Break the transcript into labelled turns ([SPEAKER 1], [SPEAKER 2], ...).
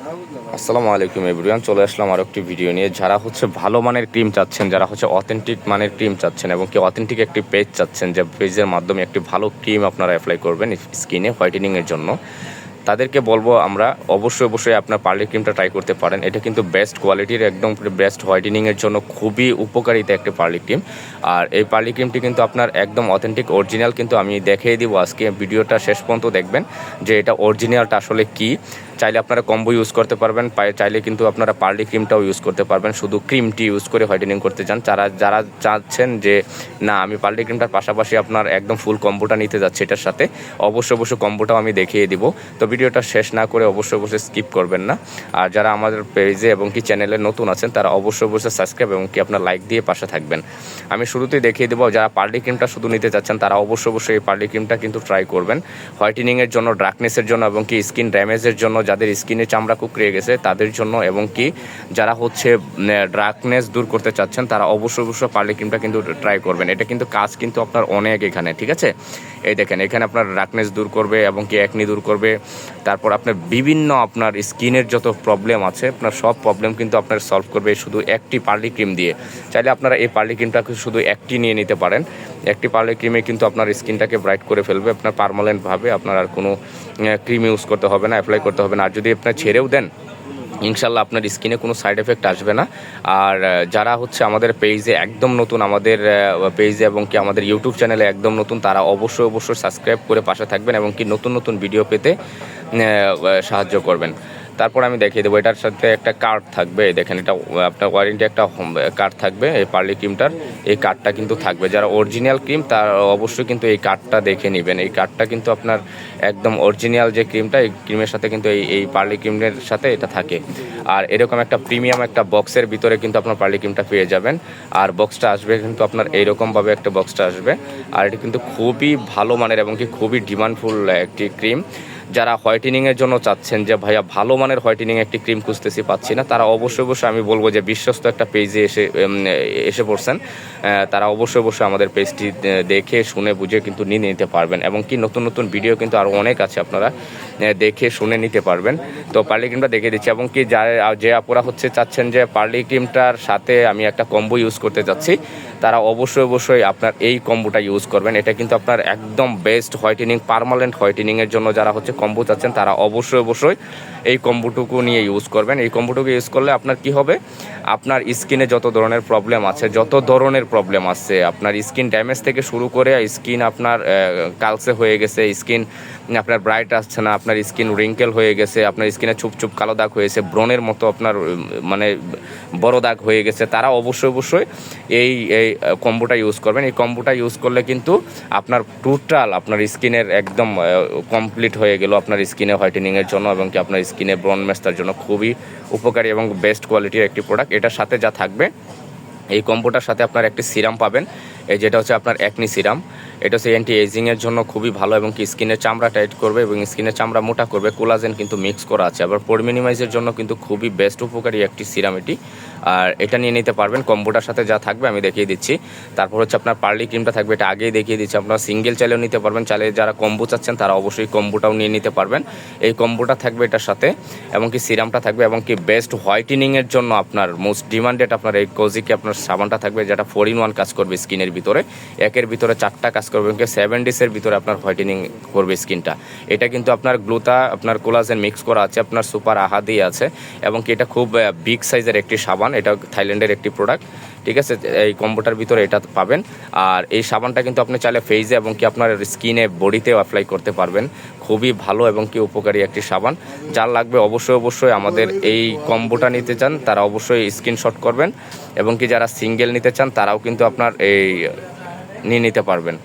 [SPEAKER 1] আসসালামু আলাইকুম এভরিওয়ান, চলে আসলাম আর একটি ভিডিও নিয়ে। যারা হচ্ছে ভালো মানের ক্রিম চাচ্ছেন, যারা হচ্ছে অথেন্টিক মানের ক্রিম চাচ্ছেন এবং কি অথেন্টিক একটি পেজ চাচ্ছেন, যে পেজের মাধ্যমে একটি ভালো ক্রিম আপনারা অ্যাপ্লাই করবেন স্কিনে হোয়াইটেনিংয়ের জন্য, তাদেরকে বলব আমরা অবশ্যই অবশ্যই আপনার পার্লি ক্রিমটা ট্রাই করতে পারেন। এটা কিন্তু বেস্ট কোয়ালিটির একদম বেস্ট হোয়াইটেনিংয়ের জন্য খুবই উপকারিতা একটি পার্লি ক্রিম আর এই পার্লি ক্রিমটি কিন্তু আপনার একদম অথেন্টিক অরিজিনাল কিন্তু আমি দেখিয়ে দিব। আজকে ভিডিওটা শেষ পর্যন্ত দেখবেন যে এটা অরিজিনালটা আসলে কী। চাইলে আপনারা কম্বো ইউজ করতে পারবেন চাইলে কিন্তু আপনারা পার্লি ক্রিমটাও ইউজ করতে পারবেন। শুধু ক্রিমটি ইউজ করে হোয়াইটেনিং করতে চান। যারা যারা চাচ্ছেন যে, না, আমি পার্লি ক্রিমটার পাশাপাশি আপনার একদম ফুল কম্বোটা নিতে যাচ্ছি এটার সাথে, অবশ্যই অবশ্যই কম্বোটাও আমি দেখিয়ে দিব। তো ভিডিওটা শেষ না করে অবশ্যই অবশ্যই স্কিপ করবেন না। আর যারা আমাদের পেজে এবং কি চ্যানেলে নতুন আছেন, তারা অবশ্যই অবশ্যই সাবস্ক্রাইব এবং কি আপনার লাইক দিয়ে পাশে থাকবেন। আমি শুরুতেই দেখিয়ে দেবো, যারা পার্লি ক্রিমটা শুধু নিতে চাচ্ছেন, তারা অবশ্যই অবশ্যই এই পার্লি ক্রিমটা কিন্তু ট্রাই করবেন। হোয়াইটেনিংয়ের জন্য ড্রাকনেসের জন্য এবং কি স্কিন ড্যামেজের জন্য যাদের স্কিনে চামড়া কুকড়িয়ে গেছে তাদের জন্য এবং কি যারা হচ্ছে ড্রাকনেস দূর করতে চাচ্ছেন, তারা অবশ্যই অবশ্যই পার্লি ক্রিমটা কিন্তু ট্রাই করবেন। এটা কিন্তু কাজ কিন্তু আপনার অনেক এখানে, ঠিক আছে? এই দেখেন, এখানে আপনার ড্রাকনেস দূর করবে এবং কি একনি দূর করবে। তারপর আপনার বিভিন্ন আপনার স্কিনের যত প্রবলেম আছে, আপনার সব প্রবলেম কিন্তু আপনার সলভ করবে শুধু একটি পার্লি ক্রিম দিয়ে। চাইলে আপনারা এই পার্লি ক্রিমটাকে শুধু একটি নিয়ে নিতে পারেন। একটি পার্লি ক্রিমে কিন্তু আপনার স্কিনটাকে ব্রাইট করে ফেলবে, আপনার পারমানেন্টভাবে আপনার আর কোনো ক্রিম ইউজ করতে হবে না, অ্যাপ্লাই করতে হবে না। আর যদি আপনার ছেড়েও দেন, ইনশাল্লাহ আপনার স্কিনে কোনো সাইড এফেক্ট আসবে না। আর যারা হচ্ছে আমাদের পেজে একদম নতুন, আমাদের পেজে এবং কি আমাদের ইউটিউব চ্যানেলে একদম নতুন, তারা অবশ্যই অবশ্যই সাবস্ক্রাইব করে পাশে থাকবেন এবং কি নতুন নতুন ভিডিও পেতে সাহায্য করবেন। তারপর আমি দেখিয়ে দেবো, এটার সাথে একটা কার্ড থাকবে, দেখেন এটা, আপনার ওয়ারেন্টি একটা কার্ড থাকবে, এই পার্লি ক্রিমটার এই কার্ডটা কিন্তু থাকবে, যারা অরিজিনাল ক্রিম তার অবশ্যই কিন্তু এই কার্ডটা দেখে নেবেন, এই কার্ডটা কিন্তু আপনার একদম অরিজিনাল যে ক্রিমটা এই ক্রিমের সাথে কিন্তু এই এই পার্লি ক্রিমের সাথে এটা থাকে, আর এরকম একটা প্রিমিয়াম একটা বক্সের ভিতরে কিন্তু আপনার পার্লি ক্রিমটা পেয়ে যাবেন, আর বক্সটা আসবে কিন্তু আপনার এইরকমভাবে একটা বক্সটা আসবে, আর এটি কিন্তু খুবই ভালো মানের এবং কি খুবই ডিমান্ডফুল একটি ক্রিম যারা হোয়াইটেনিংয়ের জন্য চাচ্ছেন যে, ভাইয়া, ভালো মানের হোয়াইটেনিং একটি ক্রিম খুঁজতেছি, পাচ্ছি না, তারা অবশ্যই অবশ্যই আমি বলব যে, বিশ্বস্ত একটা পেজে এসে এসে পড়ছেন। তারা অবশ্যই অবশ্যই আমাদের পেজটি দেখে, শুনে, বুঝে কিন্তু নিয়ে নিতে পারবেন এবং কি নতুন নতুন ভিডিও কিন্তু আরও অনেক আছে আপনারা দেখে, শুনে নিতে পারবেন। তো পার্লি ক্রিমটা দেখে দিচ্ছি এবং কি যা, যে আপুরা হচ্ছে চাচ্ছেন যে পার্লি ক্রিমটার সাথে আমি একটা কম্বো ইউজ করতে চাচ্ছি তারা অবশ্যই অবশ্যই আপনার এই কম্বোটা ইউজ করবেন। এটা কিন্তু আপনার একদম বেস্ট হোয়াইটেনিং পার্মানেন্ট হোয়াইটেনিংয়ের জন্য যারা হচ্ছে কম্বো চাচ্ছেন, তারা অবশ্যই অবশ্যই এই কম্বোটুকু নিয়ে ইউজ করবেন। এই কম্বোটুকু ইউজ করলে আপনার কি হবে? আপনার স্কিনে যত ধরনের প্রবলেম আছে, যত ধরনের প্রবলেম আছে, আপনার স্কিন ড্যামেজ থেকে শুরু করে স্কিন আপনার কালসে হয়ে গেছে স্কিন আপনার ব্রাইট আসছে না, আপনার স্কিন রিঙ্কেল হয়ে গেছে, আপনার স্কিনে চুপ চুপ কালো দাগ হয়েছে, ব্রণের মতো আপনার মানে বড় দাগ হয়ে গেছে, তারা অবশ্যই অবশ্যই এই এই কম্বোটা ইউজ করবেন। এই কম্বোটা ইউজ করলে কিন্তু আপনার টোটাল আপনার স্কিনের একদম কমপ্লিট হয়ে গেল। আপনার স্কিনে হোয়াইটেনিংয়ের জন্য এবং কি আপনার স্কিনে ব্রন মেস্তার জন্য খুবই উপকারী এবং বেস্ট কোয়ালিটির একটি প্রোডাক্ট এটার সাথে যা থাকবে, এই কম্বোটার সাথে আপনার একটি সিরাম পাবেন। এই যেটা হচ্ছে আপনার একনি সিরাম এটা হচ্ছে অ্যান্টি এজিংয়ের জন্য খুবই ভালো এবং কি স্কিনের চামড়া টাইট করবে এবং স্কিনের চামড়া মোটা করবে। কোলাজেন কিন্তু মিক্স করা আছে। আবার পোর মিনিমাইজের জন্য কিন্তু খুবই বেস্ট উপকারী একটি সিরাম এটি। আর এটা নিয়ে নিতে পারবেন, কম্বোটার সাথে যা থাকবে আমি দেখিয়ে দিচ্ছি। তারপর হচ্ছে আপনার পার্লি ক্রিমটা থাকবে, এটা আগেই দেখিয়ে দিচ্ছি। আপনারা সিঙ্গেল চাইলেও নিতে পারবেন, চাইলে যারা কম্বো চাচ্ছেন তারা অবশ্যই কম্বোটাও নিয়ে নিতে পারবেন। এই কম্বোটা থাকবে এটার সাথে, এবং কি সিরামটা থাকবে, এবং কি বেস্ট হোয়াইটেনিংয়ের জন্য আপনার মোস্ট ডিমান্ডেড আপনার এই কোজিকে আপনার সাবানটা থাকবে, যেটা ফোর ইন ওয়ান কাজ করবে স্কিনের ভিতরে। একের ভিতরে চারটা কাজ করবে, এবং সেভেন ডেসের ভিতরে আপনার হোয়াইটেনিং করবে স্কিনটা। এটা কিন্তু আপনার গ্লুতা আপনার কোলাজেন মিক্স করা আছে, আপনার সুপার আহাদি আছে, এবং কি এটা খুব বিগ সাইজের একটি সাবান। এটা থাইল্যান্ডের একটি প্রোডাক্ট ঠিক আছে? এই কম্বোটার ভিতরে এটা পাবেন। আর এই সাবানটা কিন্তু আপনি চাইলে ফেসে এবং কি আপনার স্কিনে বডিতেও অ্যাপ্লাই করতে পারবেন। খুবই ভালো এবং কি উপকারী একটি সাবান। যার লাগবে অবশ্যই অবশ্যই আমাদের এই কম্বোটা নিতে চান, তারা অবশ্যই স্ক্রিনশট করবেন। এবং কি যারা সিঙ্গেল নিতে চান, তারাও কিন্তু আপনার এই নিয়ে নিতে পারবেন।